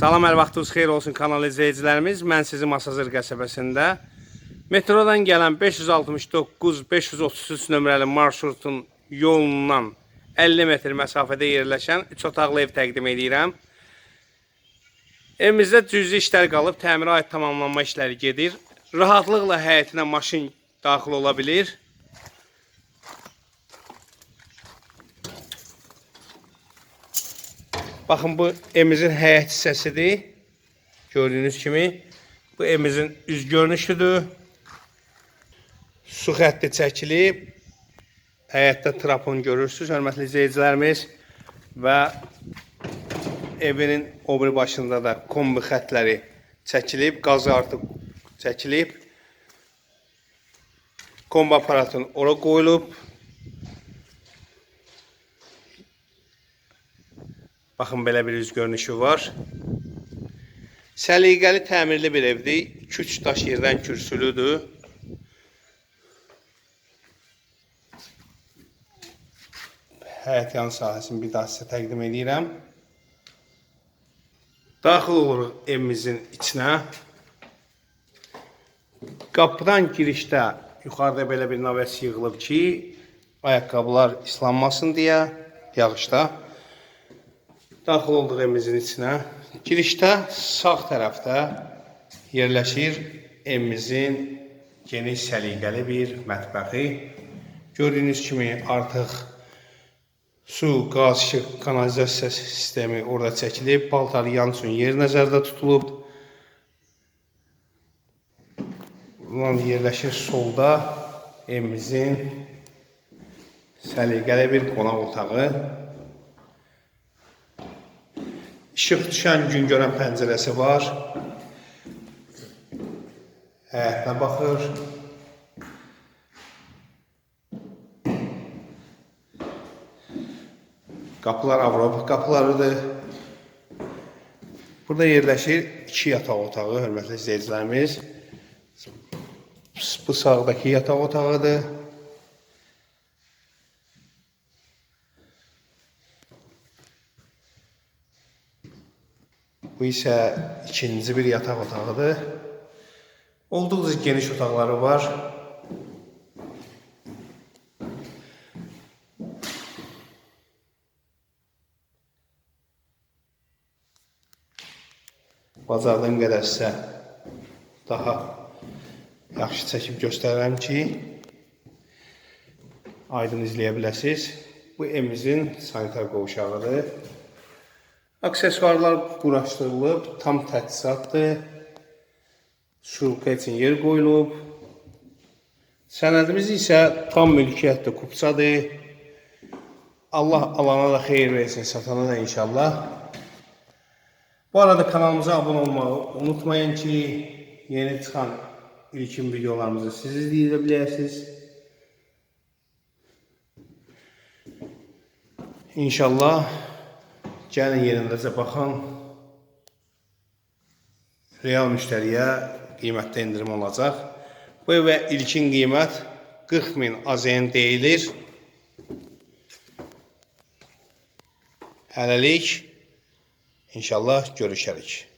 Salam, əl vaxtınız xeyir olsun kanal izləyicilərimiz. Mən sizi Masazır qəsəbəsində metrodan gələn 569-533 nömrəli marşrutun yolundan 50 metr məsafədə yerləşən 3 otaqlı ev təqdim edirəm. Evimizdə cüzi işlər qalıb, təmirə aid tamamlanma işləri gedir. Rahatlıqla həyətinə maşın daxil ola bilir. Baxın bu evimizin həyət hissəsidir. Gördüyünüz kimi bu evimizin üz görünüşüdür. Su xətti çəkilib. Həyətdə trapını görürsüz, hörmətli izləyicilərimiz və evinin o biri başında da kombi xətləri çəkilib, qazı artıq çəkilib. Kombi aparatın ora qoyulub. Baxın belə bir üz görünüşü var. Səliqəli təmirli bir evdir. 2-3 daş yerdən kürsülüdür. Həyət yan sahəsini bir daha sizə təqdim edirəm. Daxil oluruq evimizin içinə. Qapıdan girişdə yuxarıda belə bir naves yığılıb ki, ayaqqabılar islanmasın deyə yağışda. Daxil olduq evimizin içinə. Girişdə sağ tərəfdə yerləşir evimizin geniş səliqəli bir mətbəxi. Gördüyünüz kimi artıq su, qaz, işıq, kanalizasiya sistemi orada çəkilib. Paltar yan üçün yer nəzərdə tutulub. Ulan yerləşir solda evimizin səliqəli bir qonaq otağı. İşıq düşən gün görən pəncərəsi var. Həyətinə baxır. Qapılar Avropa qapılarıdır. Burada yerləşir iki yataq otağı, hörmətli izləyicilərimiz. Bu sağdakı yataq otağıdır. Bu isə ikinci bir yataq otağıdır. Olduqca geniş otaqları var. Bacardığım qədər sizə daha yaxşı çəkib göstərərəm ki, aydın izləyə biləsiniz. Bu evimizin sanitar qovşağıdır. Aksesuarlar quraşdırılıb, tam təchizatdır. Şurka üçün yer qoyulub. Sənədimiz isə tam mülkiyyətli kupçadır. Allah alana da xeyir versin, satana da inşallah. Bu arada kanalımıza abone olmayı unutmayın ki, yeni çıxan ilkin videolarımızı siz izləyə biləsiniz. İnşallah gəlin yerindəcə baxın. Real müştəriyə qiymətdə indirim olacaq. Bu evə ilkin qiymət 40 min AZN deyilir. Hələlik İnşallah görüşərik.